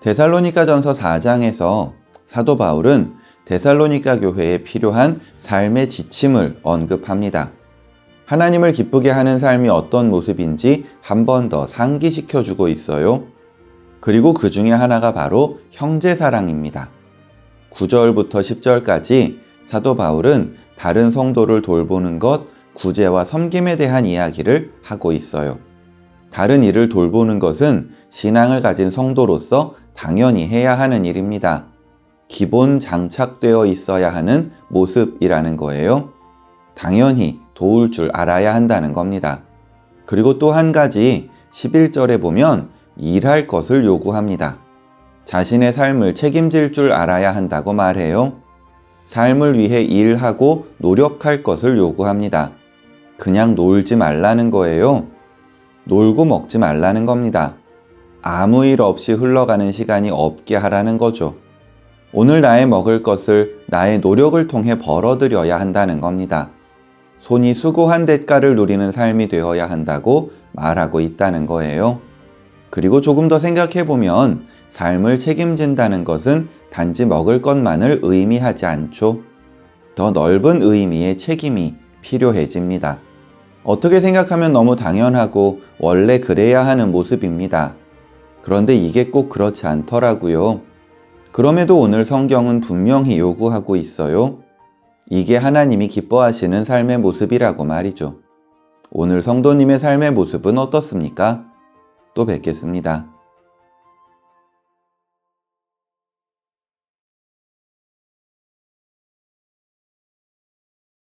데살로니가 전서 4장에서 사도 바울은 데살로니가 교회에 필요한 삶의 지침을 언급합니다. 하나님을 기쁘게 하는 삶이 어떤 모습인지 한 번 더 상기시켜 주고 있어요. 그리고 그 중에 하나가 바로 형제 사랑입니다. 9절부터 10절까지 사도 바울은 다른 성도를 돌보는 것, 구제와 섬김에 대한 이야기를 하고 있어요. 다른 일을 돌보는 것은 신앙을 가진 성도로서 당연히 해야 하는 일입니다. 기본 장착되어 있어야 하는 모습이라는 거예요. 당연히 도울 줄 알아야 한다는 겁니다. 그리고 또 한 가지 11절에 보면 일할 것을 요구합니다. 자신의 삶을 책임질 줄 알아야 한다고 말해요. 삶을 위해 일하고 노력할 것을 요구합니다. 그냥 놀지 말라는 거예요. 놀고 먹지 말라는 겁니다. 아무 일 없이 흘러가는 시간이 없게 하라는 거죠. 오늘 나의 먹을 것을 나의 노력을 통해 벌어들여야 한다는 겁니다. 손이 수고한 대가를 누리는 삶이 되어야 한다고 말하고 있다는 거예요. 그리고 조금 더 생각해 보면 삶을 책임진다는 것은 단지 먹을 것만을 의미하지 않죠. 더 넓은 의미의 책임이 필요해집니다. 어떻게 생각하면 너무 당연하고 원래 그래야 하는 모습입니다. 그런데 이게 꼭 그렇지 않더라고요. 그럼에도 오늘 성경은 분명히 요구하고 있어요. 이게 하나님이 기뻐하시는 삶의 모습이라고 말이죠. 오늘 성도님의 삶의 모습은 어떻습니까? 또 뵙겠습니다.